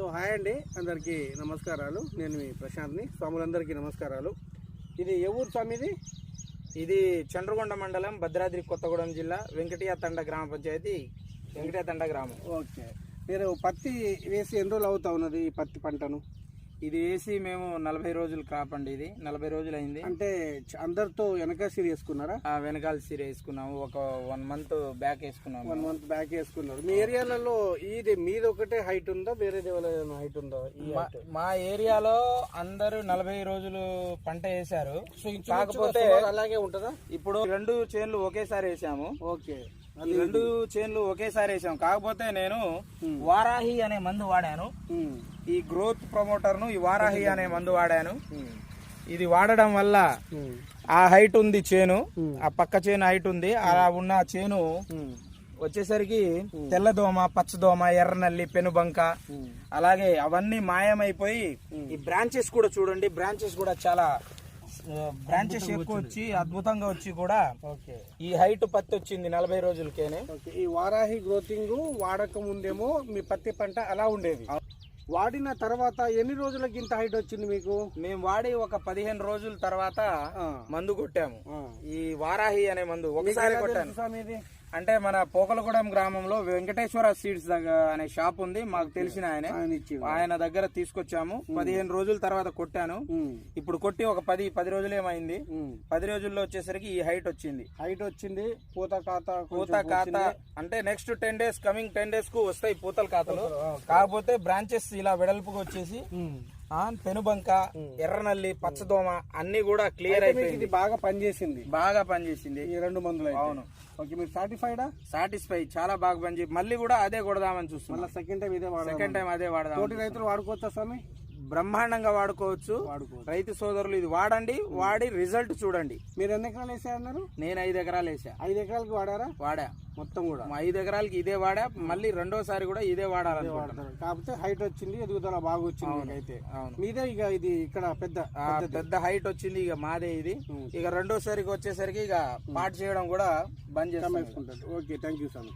So hi అండి అందరికీ నమస్కారాలు. నేను మీ ప్రశాంత్ని. స్వాములందరికీ నమస్కారాలు. ఇది ఏ ఊరు స్వామి ఇది? ఇది చంద్రగొండ మండలం భద్రాద్రి కొత్తగూడెం జిల్లా వెంకటయ్య తండ గ్రామ పంచాయతీ వెంకటయ్య తండ గ్రామం. ఓకే. మీరు పత్తి వేసి ఎన్ని రోజులు అవుతా ఉన్నది ఈ పత్తి పంటను? ఇది వేసి మేము నలభై రోజులు క్రాప్ అండి ఇది. నలభై రోజులు అయింది అంటే అందరితో వెనక సీరి వేసుకున్నారా? ఆ వెనకాల సీర వేసుకున్నాము. ఒక వన్ మంత్ బ్యాక్ వేసుకున్నాము. వన్ మంత్ బ్యాక్ వేసుకున్నారు. మీ ఏరియాలలో ఇది మీది ఒకటే హైట్ ఉందా? వేరే ఏమైనా హైట్ ఉందా మా- ఏరియాలో అందరూ నలభై రోజులు పంట వేశారు. కాకపోతే అలాగే ఉంటుందా? ఇప్పుడు రెండు చేన్లు ఒకేసారి వేసాము. ఓకే. రెండు చేన్లు ఒకేసారి వేసాము. కాకపోతే నేను వారాహి అనే మందు వాడాను. ఈ గ్రోత్ ప్రమోటర్ను ఈ వారాహి అనే మందు వాడాను. ఉమ్, ఇది వాడడం వల్ల ఉమ్, ఆ హైట్ ఉంది చేను. Hmm. ఆ పక్క చేను హైట్ ఉంది. అలా ఉన్న చేను వచ్చేసరికి తెల్లదోమ పచ్చదోమ ఎర్రనల్లి పెనుబంక. అలాగే అవన్నీ మాయమైపోయి ఈ బ్రాంచెస్ కూడా చూడండి. బ్రాంచెస్ కూడా చాలా బ్రాంచెస్ ఎక్కువ వచ్చి అద్భుతంగా వచ్చి కూడా ఈ హైట్ పత్తి వచ్చింది నలభై రోజులకేనే. ఈ వారాహి గ్రోతింగ్ వాడక ముందేమో మీ పత్తి పంట అలా ఉండేది. వాడిన తర్వాత ఎన్ని రోజులకి ఇంత హైట్ వచ్చింది మీకు? మేము వాడి ఒక పదిహేను రోజుల తర్వాత మందు కొట్టాము. ఈ వారాహి అనే మందు ఒకసారి కొట్టాను. అంటే మన పోకలగూడెం గ్రామంలో వెంకటేశ్వర సీడ్స్ అనే షాప్ ఉంది. మాకు తెలిసిన ఆయన. ఆయన దగ్గర తీసుకొచ్చాము. పదిహేను రోజుల తర్వాత కొట్టాను. ఇప్పుడు కొట్టి ఒక పది పది రోజులు ఏమైంది. పది రోజుల్లో వచ్చేసరికి ఈ హైట్ వచ్చింది. హైట్ వచ్చింది. పూత ఖాత పూత ఖాత అంటే next ten days coming ten డేస్కు వస్తాయి పూతల ఖాతాలు. కాకపోతే బ్రాంచెస్ ఇలా వెడల్పుగా వచ్చేసి పెనుబంక ఎర్రనల్లి పచ్చదోమ అన్ని కూడా క్లియర్ అయిపోయింది. ఇది బాగా పనిచేసింది. బాగా పనిచేసింది. ఈ రెండు మందులు. అవును. ఓకే మీరు సాటిస్ఫైడా? సాటిస్ఫై చాలా బాగా పనిచేసి మళ్ళీ కూడా అదే కొడదామని చూస్తున్నాం. మళ్ళీ సెకండ్ టైం ఇదే సెకండ్ టైం అదే వాడదాం తోటి రైతులు వాడుకోవచ్చా స్వామి? బ్రహ్మాండంగా వాడుకోవచ్చు. రైతు సోదరులు ఇది వాడండి వాడి రిజల్ట్ చూడండి. మీరు ఎన్ని ఎకరాలు వేసారన్నారు నేను ఐదు ఎకరాలు వేసా. ఐదు ఎకరాలకి వాడారా? వాడా. మొత్తం కూడా? ఐదు ఎకరాలకి ఇదే వాడా మళ్ళీ రెండోసారి కూడా ఇదే వాడతారు. కాకపోతే హైట్ వచ్చింది ఎదుగుదల బాగా వచ్చింది అవును మీదే ఇక ఇది ఇక్కడ పెద్ద పెద్ద హైట్ వచ్చింది ఇక మాదే ఇది. ఇక రెండోసారికి వచ్చేసరికి ఇక పాటు చేయడం కూడా బంద్ చేస్తాం. Okay thank you Swamy